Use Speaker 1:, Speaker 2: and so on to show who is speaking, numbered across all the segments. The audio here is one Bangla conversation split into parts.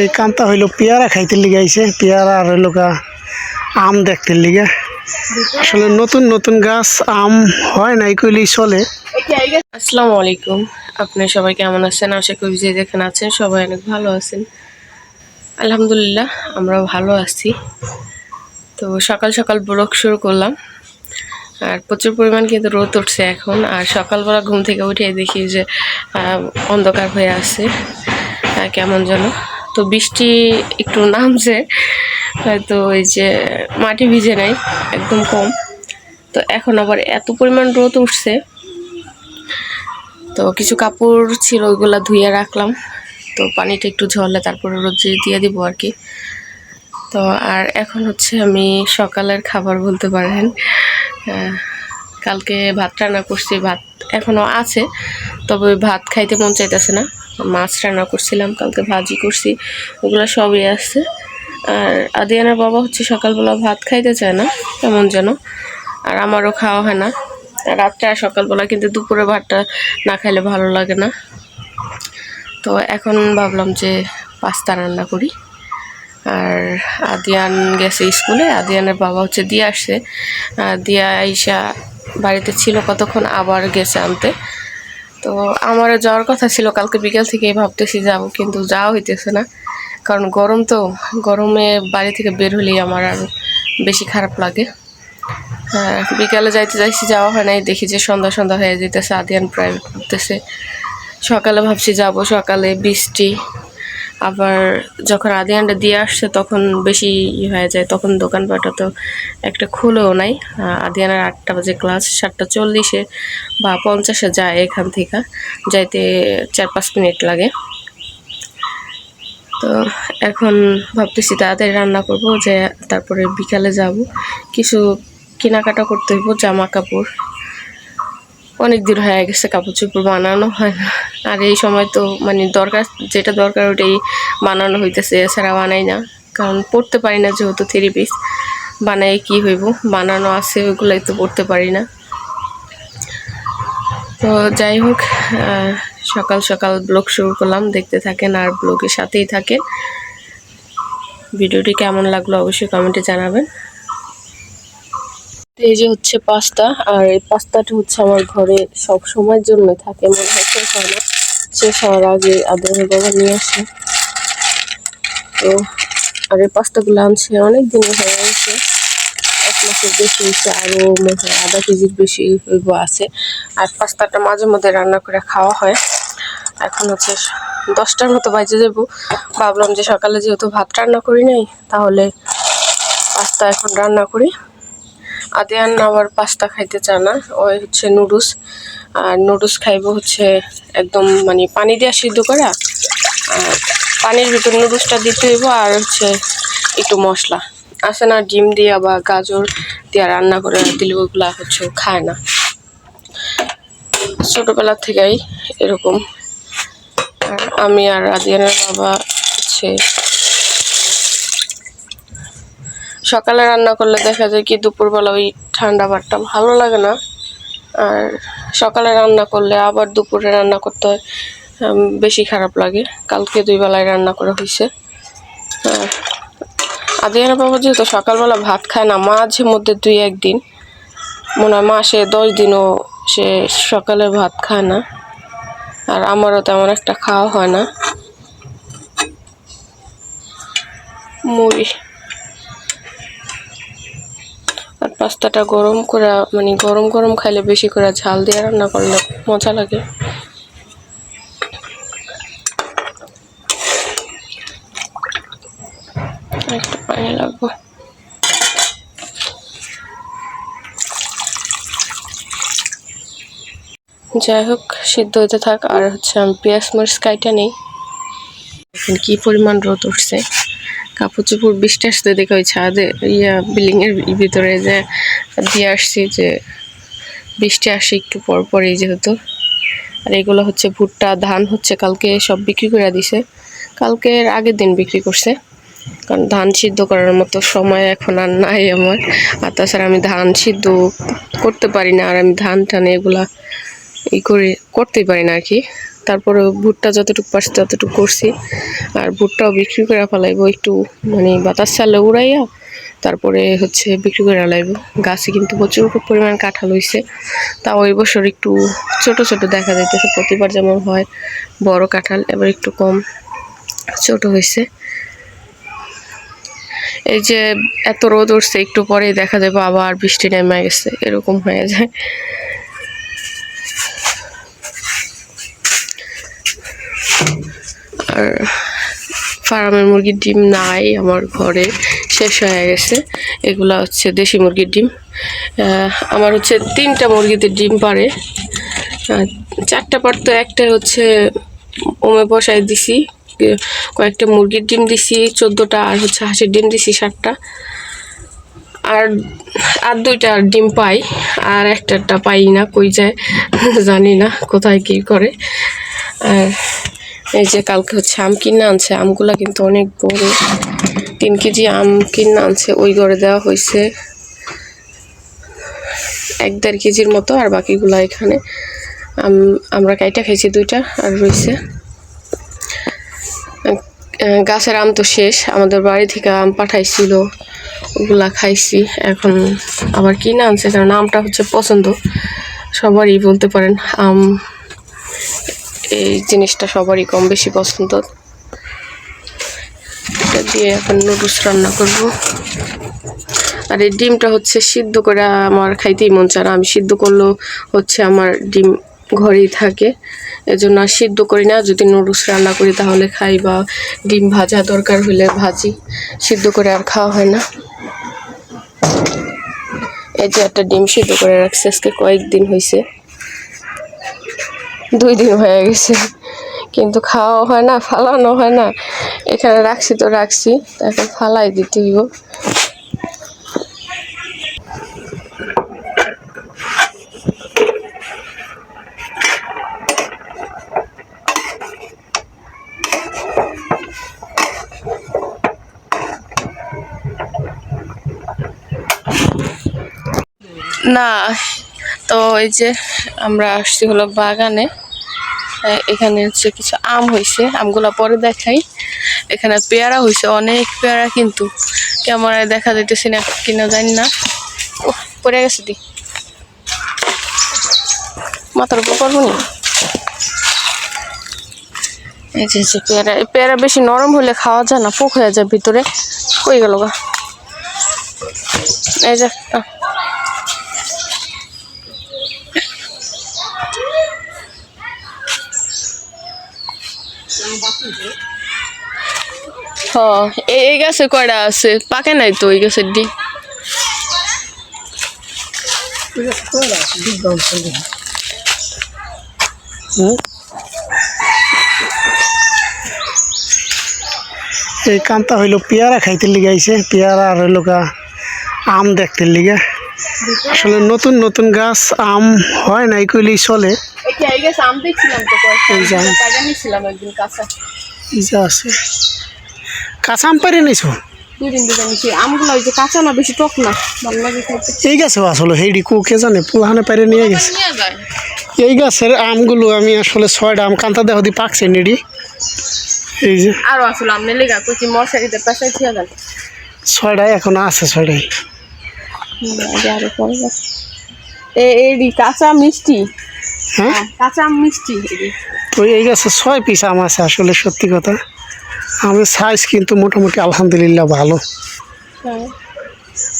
Speaker 1: এই কামটা হইল পেয়ারা খাইতে লিগে আইছে, পেয়ারা আর হইল গা আম দেখতে লিগে। আসলে নতুন নতুন গাছ, আম হয় নাই কইলেই চলে।
Speaker 2: আসসালামু আলাইকুম। আপনি সবাই কেমন আছেন? আশা করি যে যেখানে আছেন সবাই অনেক ভালো আছেন। আলহামদুলিল্লাহ আমরা ভালো আছি। তো সকাল সকাল ব্লগ শুরু করলাম। আর প্রচুর পরিমাণ কিন্তু রোদ উঠছে এখন। আর সকালবেলা ঘুম থেকে উঠে দেখি যে অন্ধকার হয়ে আছে। কেমন যেন। তো বৃষ্টি একটু নামছে, হয়তো ওই যে মাটি ভিজে নাই, একদম কম। তো এখন আবার এত পরিমাণ রোদ উঠছে। তো কিছু কাপড় ছিল, ওইগুলো ধুয়ে রাখলাম। তো পানিটা একটু ঝরলে তারপরে রোদ্রে দিয়ে দিব আর কি। তো আর এখন হচ্ছে আমি সকালের খাবার বলতে পারেন। কালকে ভাত রান্না করছি, ভাত এখনও আছে, তবে ভাত খাইতে মন চাইতেছে না। মাছ রান্না করছিলাম, কালকে ভাজি করছি, ওগুলো সবই আছে। আর আদিয়ানার বাবা হচ্ছে সকালবেলা ভাত খাইতে চায় না, কেমন যেন, আর আমারও খাওয়া হয় না। রাত্রে আর সকালবেলা কিন্তু দুপুরে ভাতটা না খাইলে ভালো লাগে না। তো এখন ভাবলাম যে পাস্তা রান্না করি। আর আদিয়ান গেছে স্কুলে। আদিয়ানের বাবা হচ্ছে দিয়ে আসছে। দিয়া আইসা বাড়িতে ছিল কতক্ষণ, আবার গেছে আনতে। তো আমারও যাওয়ার কথা ছিল, কালকে বিকেল থেকে ভাবতেছি যাব, কিন্তু যাওয়া হইতেছে না। কারণ গরম তো, গরমে বাড়ি থেকে বের হলেই আমার আর বেশি খারাপ লাগে। বিকালে যাইতে যাইছি, যাওয়া হয় নাই, দেখি যে সন্ধ্যা সন্ধ্যা হয়ে যেতেছে আদিয়ান প্রাইভেট পড়তেছে সকালে ভাবছি যাব, সকালে বৃষ্টি আবার যখন আদিয়ানটা দিয়ে আসছে তখন বেশি হয়ে যায়। তখন দোকানপাটা তো একটা খুলেও নাই। আহ, আদিয়ানের আটটা বাজে ক্লাস সাতটা চল্লিশে বা পঞ্চাশে যায় এখান থেকে। যাইতে চার পাঁচ মিনিট লাগে। তো এখন ভাবতেছি তাড়াতাড়ি রান্না করব যে তারপরে বিকালে যাব। কিছু কেনাকাটা করতে হইব জামা কাপড় অনেক দিন হয়ে গেছে কাপড় চোপড় বানানো হয় না। আর এই সময় তো মানে দরকার, যেটা দরকার ওটাই বানানো হইতেছে, এছাড়া বানাই না। কারণ পড়তে পারি না যেহেতু থ্রি পিস। বানাই কি হইব? বানানো আছে, ওইগুলাই তো পড়তে পারি না। তো যাই হোক সকাল সকাল ব্লগ শুরু করলাম, দেখতে থাকেন আর ব্লগের সাথেই থাকেন। ভিডিওটি কেমন লাগল অবশ্যই কমেন্টে জানাবেন। এই যে হচ্ছে পাস্তা, আর এই পাস্তাটা হচ্ছে আমার ঘরে সব সময়ের জন্য থাকে, মনে হয় শেষ হয় না। শেষ হওয়ার আগে আদরের বাবা নিয়ে আসে। তো, আর এই পাস্তাগুলো আনছে অনেক দিন হয়ে গেছে। এক মাসের বেশি হয়েছে, আরও মনে হয় আধা কেজির বেশি হইব আছে। আর পাস্তাটা মাঝে মধ্যে রান্না করে খাওয়া হয়। এখন হচ্ছে দশটার মতো বাজে যাব। ভাবলাম যে সকালে যেহেতু ভাত রান্না করি নাই, তাহলে পাস্তা এখন রান্না করি। আদিয়ান আবার পাস্তা খাইতে চায় না, ওই হচ্ছে নুডলস। আর নুডলস খাইবো হচ্ছে একদম মানে পানি দিয়ে সিদ্ধ করা, আর পানির ভিতর নুডলসটা দিতে হইব, আর হচ্ছে একটু মশলা। আসে না, ডিম দিয়ে বা গাজর দিয়ে রান্না করে দিলে ওগুলা হচ্ছে খায় না। ছোটোবেলা থেকেই এরকম। আমি আর আদিয়ানের বাবা হচ্ছে সকালে রান্না করলে দেখা যায় কি দুপুরবেলা ওই ঠান্ডা ভাতটা ভালো লাগে না। আর সকালে রান্না করলে আবার দুপুরে রান্না করতে হয় বেশি খারাপ লাগে। কালকে দুই বেলায় রান্না করা হয়েছে আর আদিয়ানা বাবা যেহেতু সকালবেলা ভাত খায় না, মাঝে মধ্যে দুই একদিন। মনে হয় মাসে দশ দিনও সে সকালে ভাত খায় না। আর আমারও তেমন একটা খাওয়া হয় না। মুড়ি। পাস্তাটা গরম করে মানে গরম গরম খাইলে বেশি করে ঝাল দিয়ে রান্না করলে মজা লাগে। একটু পানি লাগবে। যাই হোক, সিদ্ধ হতে থাক, আর হচ্ছে আমি পেঁয়াজ মরিচ কাইটা নেই। কি পরিমাণ রোদ উঠছে? কাপড় বৃষ্টি আসতে দেখে ওই ছাদে ইয়া বিল্ডিং এর ভিতরে যে দিয়ে আসছি যে বৃষ্টি আসে একটু পর পরই যেহেতু। আর এগুলো হচ্ছে ভুট্টা, ধান হচ্ছে কালকে সব বিক্রি করে দিছে। কালকের আগের দিন বিক্রি করছে। কারণ ধান সিদ্ধ করার মতো সময় এখন আর নাই আমার। আর তাছাড়া আমি ধান সিদ্ধ করতে পারি না আর আমি ধান টান এগুলা ই করে করতেই পারি না আর কি। তারপরে ভুট্টা যতটুকু পারছি ততটুকু করছি। আর ভুট্টাও বিক্রি করে ফেলাইবো একটু মানে বাতাস চালে উড়াইয়া তারপরে হচ্ছে বিক্রি করে লাইব। গাছে কিন্তু প্রচুর পরিমাণ কাঁঠাল হয়েছে তাও ওই বছর একটু ছোট ছোট দেখা যাইতেছে। প্রতিবার যেমন হয় বড় কাঁঠাল, এবার একটু কম ছোট হয়েছে এই যে এত রোদ উঠছে, একটু পরেই দেখা যাবে আবার বৃষ্টি নেমে গেছে। এরকম হয়ে যায়। আর ফার্মের মুরগির ডিম নাই আমার ঘরে শেষ হয়ে গেছে। এগুলা হচ্ছে দেশি মুরগির ডিম। আমার হচ্ছে তিনটা মুরগিতে ডিম পারে আহ, পার তো একটা হচ্ছে ওমে বসাই দিছি কয়েকটা মুরগির ডিম দিছি চোদ্দোটা আর হচ্ছে হাঁসের ডিম দিছি সাতটা। আর আর দুইটা ডিম পাই আর একটাটা পাই না কই যায় জানি না কোথায় কী করে। আর এই যে কালকে হচ্ছে আম কিনে আনছে, আমগুলা কিন্তু অনেক বড়। তিন কেজি আম কিনে আনছে, ওই ঘরে দেওয়া হয়েছে এক দেড় কেজির মতো, আর বাকিগুলা এখানে। আম- আমরা কাইটা খাইছি দুইটা, আর রয়েছে। গাছের আম তো শেষ, আমাদের বাড়ি থেকে আম পাঠাইছিল, ওগুলা খাইছি, এখন আবার কিনে আনছে, কারণ আমটা হচ্ছে পছন্দ। সবারই বলতে পারেন, আম এই জিনিসটা সবারই কম বেশি পছন্দ। এটা দিয়ে এখন নুডলস রান্না করব। আর এই ডিমটা হচ্ছে সিদ্ধ করে আমার খাইতেই মন চায় না। আমি সিদ্ধ করলেও হচ্ছে আমার ডিম ঘরেই থাকে। এজন্য আর সিদ্ধ করি না। যদি নুডলস রান্না করি তাহলে খাই বা ডিম ভাজা দরকার হলে ভাজি। সিদ্ধ করে আর খাওয়া হয় না। এই যে একটা ডিম সিদ্ধ করে রাখছি। আজকে কয়েকদিন হয়েছে দুই দিন হয়ে গেছে। কিন্তু খাওয়া হয় না, ফালানো হয় না। এখানে রাখছি তো রাখছি এখন ফালাই দিতে হইব। না তো এই যে আমরা আসছি হলো বাগানে। এখানে হচ্ছে কিছু আম হয়েছে আমগুলো পরে দেখাই। এখানে পেয়ারা হয়েছে অনেক পেয়ারা কিন্তু। ক্যামেরায় দেখা যাইতেছি না, কিনা জানি না। ও পড়ে গেছে দি। মাথার উপর করব নি? এই যে পেয়ারা পেয়ারা বেশি নরম হলে খাওয়া যায় না, পোক হয়ে যায় ভিতরে। কই গেল গা? এই যে হ এই গাছে কয়টা আছে? পাকে নাই তো ওই গাছের
Speaker 1: হুম? এই কামটা হইল পেয়ারা খাইতে লিগে আইছে। পেয়ারা আর হইল গা আম দেখতে লিগে। আসলে নতুন নতুন গাছ, আম হয় নাই কইলেই চলে।
Speaker 2: এই গাছে আম দেখছিলাম তো
Speaker 1: এই আম।
Speaker 2: পাইকা নিছিলাম একদিন কাঁচা।
Speaker 1: এই যে আছে। কাঁচা আম পারে নিছো?
Speaker 2: দুই দিন দুটো নিছি। আমগুলো ওই যে কাঁচা না বেশি টক না। ভালো লাগে খাইতে
Speaker 1: এই আসলে হেডি কু কে জানে পুলাহানে পারে নিয়ে গেছে। এই গাছের আমগুলো আমি আসলে ছয়টা আম কান্তা দেহ দি পাকছে নেডি। এই যে।
Speaker 2: আরও আসলে আমনে লেগা কইছি মশারিতে পেশাই থিয়া গেল
Speaker 1: ছয়টাই এখন আছে ছয়টাই
Speaker 2: আরও পরে এ এডি কাঁচা মিষ্টি।
Speaker 1: হ্যাঁ?
Speaker 2: কাঁচা আম মিষ্টি। এডি
Speaker 1: তো এই গাছে ছয় পিস আম আছে আসলে সত্যি কথা। আমের সাইজ কিন্তু মোটামুটি আলহামদুলিল্লাহ ভালো।
Speaker 2: হ্যাঁ।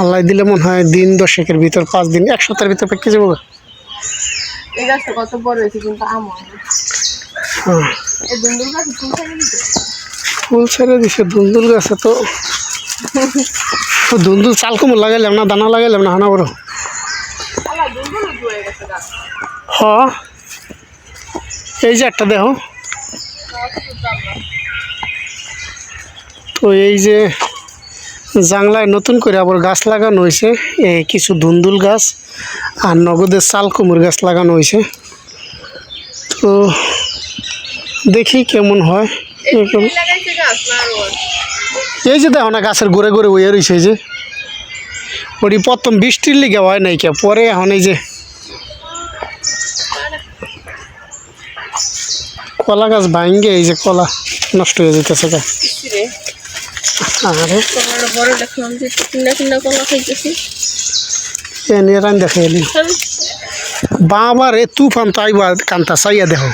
Speaker 1: আল্লাহ দিলে মনে হয় দিন দশেকের ভিতর পাঁচ দিন এক সপ্তাহের ভিতর পেকে যাব
Speaker 2: এই গাছটা কত বড় হয়েছে কিন্তু আম হ্যাঁ ফুল
Speaker 1: ছেড়ে দিছে? দুন্দুল গাছে তো। দুন্দুল চাল কমল লাগাইলাম না দানা লাগাইলাম না হানা বড়
Speaker 2: আলা দুন্দুল হয়ে গেছে গাছ
Speaker 1: হ। এই যে একটা দেহ তো এই যে জাংলায় নতুন করে আবার গাছ লাগানো হয়েছে। এই কিছু ধুন্দুল গাছ আর নগদের চাল কুমুর গাছ লাগানো হয়েছে। তো দেখি কেমন হয়। এই যে দেখো না গাছের ঘুরে ঘুরে বইয়ে রয়েছে এই যে। ওটি প্রথম বৃষ্টির লিগে হয় নাই কে পরে এখন এই যে কলা গাছ ভাঙ্গে এই যে কলা নষ্ট হয়ে যেতেছে গা আরে।
Speaker 2: কলার বড় দেখলাম যে কিনা কিনা কলা খাইতেছি।
Speaker 1: এ নিয়ে রান দেখে এলি। বাবা রে তুফান তো আইবা কান্তা চাইয়া দেখো।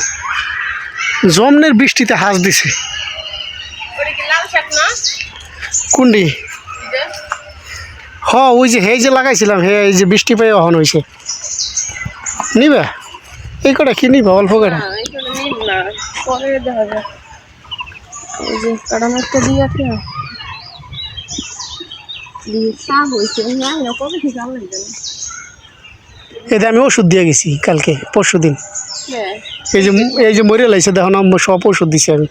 Speaker 1: জমনের বৃষ্টিতে হাঁস দিছে।
Speaker 2: ওটা
Speaker 1: হ ওই যে হে যে লাগাইছিলাম হে এই যে বৃষ্টি পেয়ে অহন হয়েছে নিবা? এই কটা কি নিবা? অল্প কটা? এতে আমি ওষুধ দিয়ে গেছি কালকে পরশু দিন।
Speaker 2: হ্যাঁ।
Speaker 1: এই যে এই যে মরে লাইছে দেখো না সব ওষুধ দিছি আমি।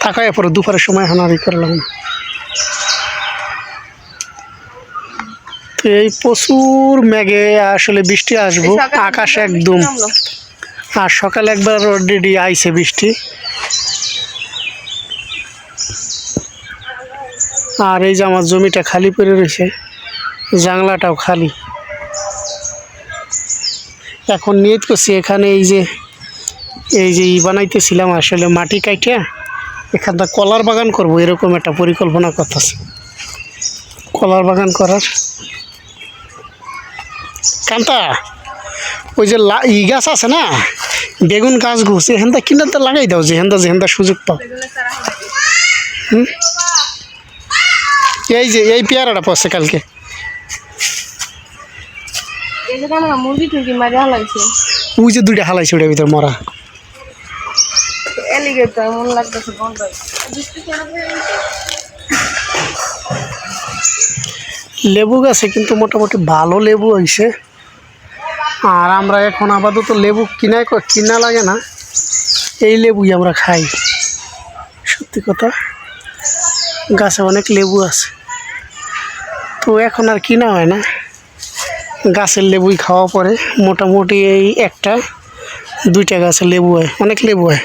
Speaker 1: থাকায় পরে দুপুরের সময় হানারি করলাম না। তো এই প্রচুর মেঘে আসলে বৃষ্টি আসব আকাশ একদম। আর সকালে একবার অলরেডি আইছে বৃষ্টি। আর এই যে আমার জমিটা খালি পড়ে রয়েছে জাংলাটাও খালি। এখন নিয়ত করছি এখানে এই যে এই যে ই বানাইতেছিলাম আসলে মাটি কাইটে এখানটা কলার বাগান করব এরকম একটা পরিকল্পনা করতেছে। কলার বাগান করার। কান্তা? ওই যে ই গাছ আছে না? বেগুন গাছ ঘুষ এখানটা কিনাতে লাগাই দাও যেখানটা যেখানটা সুযোগ পাও? এই যে এই পেয়ারাটা পড়ছে কালকে। ওই যে দুইটা হালাইছে ওটার ভিতরে মরা। লেবু গাছে কিন্তু মোটামুটি ভালো লেবু হয়েছে আর আমরা এখন আপাতত লেবু কিনাই কিনা লাগে না। এই লেবুই আমরা খাই। সত্যি কথা, গাছে অনেক লেবু আছে। তো এখন আর কিনা হয় না। গাছের লেবুই খাওয়া পরে। মোটামুটি এই একটা, দুইটা গাছের লেবু হয়, অনেক লেবু হয়।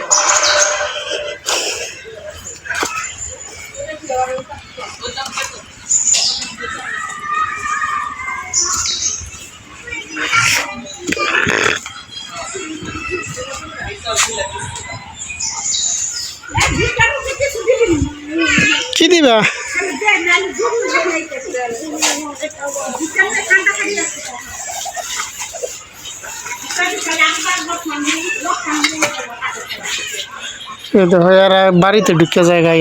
Speaker 1: কি দিবা এই দেখো এরা বাড়িতে ঢুকে জায়গায়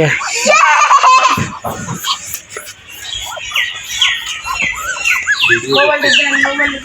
Speaker 2: মোবাইলটা দেন মোবাইলটা